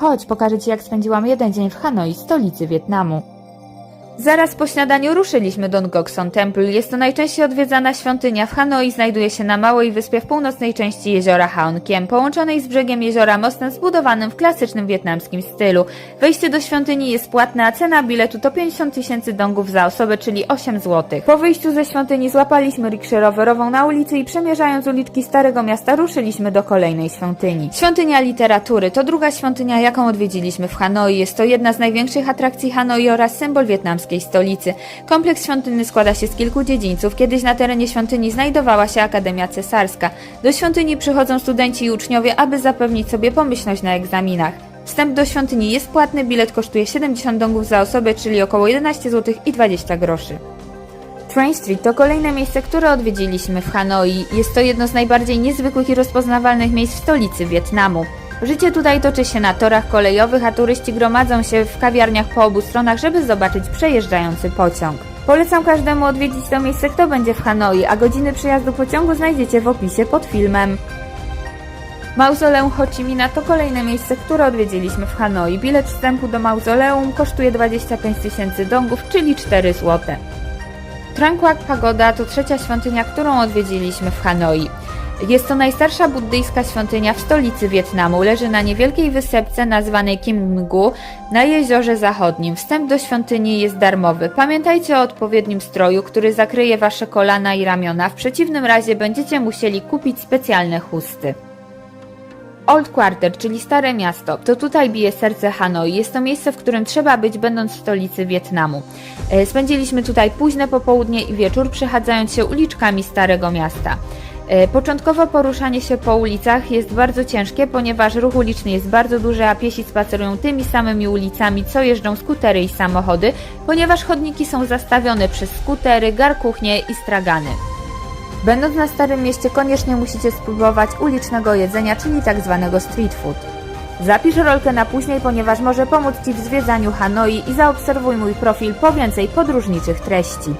Chodź, pokażę Ci jak spędziłam jeden dzień w Hanoi, stolicy Wietnamu. Zaraz po śniadaniu ruszyliśmy do Ngokson Temple. Jest to najczęściej odwiedzana świątynia w Hanoi. Znajduje się na małej wyspie w północnej części jeziora Haon Kiem, połączonej z brzegiem jeziora mostem zbudowanym w klasycznym wietnamskim stylu. Wejście do świątyni jest płatne, a cena biletu to 50 tysięcy dongów za osobę, czyli 8 zł. Po wyjściu ze świątyni złapaliśmy rikszę rowerową na ulicy i przemierzając uliczki Starego Miasta ruszyliśmy do kolejnej świątyni. Świątynia literatury to druga świątynia, jaką odwiedziliśmy w Hanoi. Jest to jedna z największych atrakcji Hanoi oraz symbol wietnamskiej stolicy. Kompleks świątynny składa się z kilku dziedzińców. Kiedyś na terenie świątyni znajdowała się Akademia Cesarska. Do świątyni przychodzą studenci i uczniowie, aby zapewnić sobie pomyślność na egzaminach. Wstęp do świątyni jest płatny, bilet kosztuje 70 dongów za osobę, czyli około 11 zł i 20 groszy. Train Street to kolejne miejsce, które odwiedziliśmy w Hanoi. Jest to jedno z najbardziej niezwykłych i rozpoznawalnych miejsc w stolicy Wietnamu. Życie tutaj toczy się na torach kolejowych, a turyści gromadzą się w kawiarniach po obu stronach, żeby zobaczyć przejeżdżający pociąg. Polecam każdemu odwiedzić to miejsce, kto będzie w Hanoi, a godziny przyjazdu pociągu znajdziecie w opisie pod filmem. Mauzoleum Ho Chi Minha to kolejne miejsce, które odwiedziliśmy w Hanoi. Bilet wstępu do mauzoleum kosztuje 25 tysięcy dongów, czyli 4 zł. Trang Pagoda to trzecia świątynia, którą odwiedziliśmy w Hanoi. Jest to najstarsza buddyjska świątynia w stolicy Wietnamu. Leży na niewielkiej wysepce nazwanej Kim Mgu na jeziorze zachodnim. Wstęp do świątyni jest darmowy. Pamiętajcie o odpowiednim stroju, który zakryje wasze kolana i ramiona. W przeciwnym razie będziecie musieli kupić specjalne chusty. Old Quarter, czyli Stare Miasto, to tutaj bije serce Hanoi. Jest to miejsce, w którym trzeba być, będąc w stolicy Wietnamu. E, Spędziliśmy tutaj późne popołudnie i wieczór, przechadzając się uliczkami Starego Miasta. E, Początkowo poruszanie się po ulicach jest bardzo ciężkie, ponieważ ruch uliczny jest bardzo duży, a piesi spacerują tymi samymi ulicami, co jeżdżą skutery i samochody, ponieważ chodniki są zastawione przez skutery, garkuchnie i stragany. Będąc na Starym Mieście koniecznie musicie spróbować ulicznego jedzenia, czyli tak zwanego street food. Zapisz rolkę na później, ponieważ może pomóc Ci w zwiedzaniu Hanoi i zaobserwuj mój profil po więcej podróżniczych treści.